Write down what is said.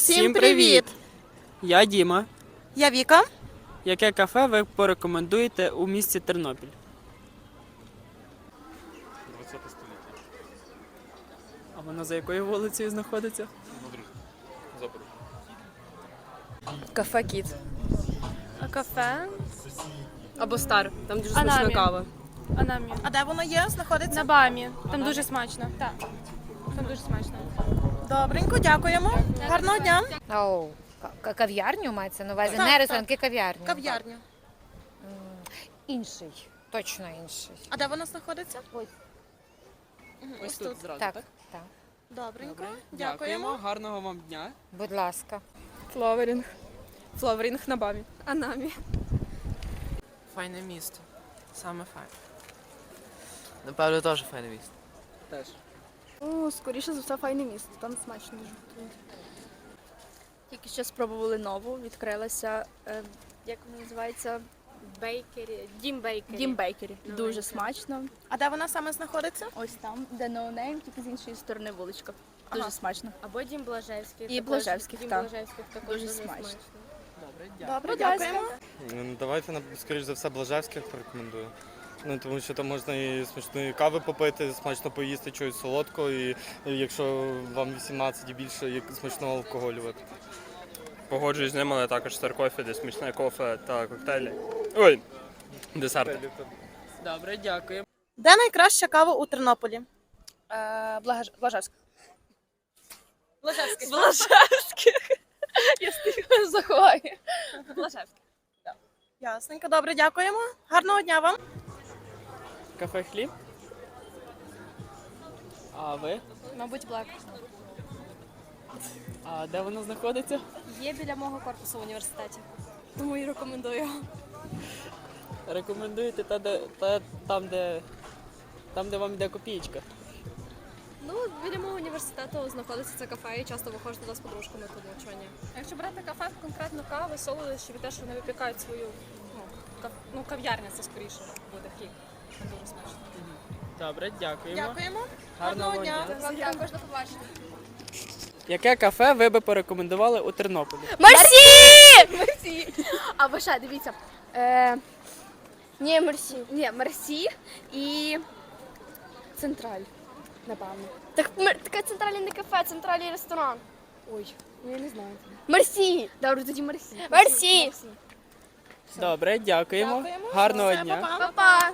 Всім привіт! Я Діма. Я Віка. Яке кафе ви порекомендуєте у місті Тернопіль? 20 століття. А воно за якою вулицею знаходиться? Запад. Кафе Кіт. А кафе Або Стар. Там дуже Анамі. смачна кава. Анамі. А де воно є? Знаходиться? На Бамі. Там дуже смачно. Так. Там дуже смачно. Добренько, дякуємо. Гарного дня. Оу, ка- кав'ярню мається на увазі. Так, Не так. ресторан, тільки кав'ярню. Кав'ярня. Інший, точно інший. А де воно знаходиться? Ось. Мгм, Ось тут зразу, Так, так? так. Добренько. Дякуємо. Гарного вам дня. Будь ласка. Фловерінг. Фловерінг на Бамі. Анамі. Файне місто. Саме файне. Напевно, теж файне місто. Теж. Ну, скоріше за все, файне місто, там смачно дуже. Тільки що спробували нову, відкрилася, е, як вона називається? Бейкері. Дім Бейкері. Дім Бейкері. Дуже смачно. А де вона саме знаходиться? Ось там, де No Name, тільки з іншої сторони вуличка. Дуже Ага. смачно. Або Дім Блажевський. І також. Блажевських, Дім так. Блажевських також Дуже дуже, смачно. смачно. Добре, дякуємо. Ну, Давайте, на- скоріш за все, Блажевських порекомендую. Ну, тому що там можна і смачної кави попити, смачно поїсти чогось солодкого, і якщо вам 18 і більше, як смачного алкоголю випити. Погоджуюсь з ним, але також старкофі, де смачне кофе та коктейлі. Ой, десерти. Добре, дякую. Де найкраща кава у Тернополі? Блажевська. Блажевський. Блажевських. Я стихаю заховаю. Блажевських. Ясненько, добре, дякуємо. Гарного дня вам. Кафе хліб. А ви? Мабуть, Блек. А де воно знаходиться? Є біля мого корпусу в університеті. Тому і рекомендую. Рекомендуєте та, де, та, там, де там, де вам йде копієчка. Ну, біля мого університету знаходиться це кафе і часто виходжу туди з подружками тут навчання. Якщо брати кафе, конкретно кави, солодощі, від те, що вони випікають свою ну, кав... ну, кав'ярня, це скоріше буде хліб. Дуже смачно. Добре, дякуємо. Дякуємо. Гарного Гарного дня. дня. Вам також до побачення. Яке кафе ви би порекомендували у Тернополі? Мерсі! Мерсі! Або ще, дивіться. Е, ні, Мерсі. Ні, Мерсі і Централь, напевно. Так, таке центральне не кафе, центральний ресторан. Ой, ну я не знаю. Мерсі! Добре, тоді Мерсі. Мерсі! Добре, дякуємо. Дякуємо. Гарного Все, дня. па-па. Па-па!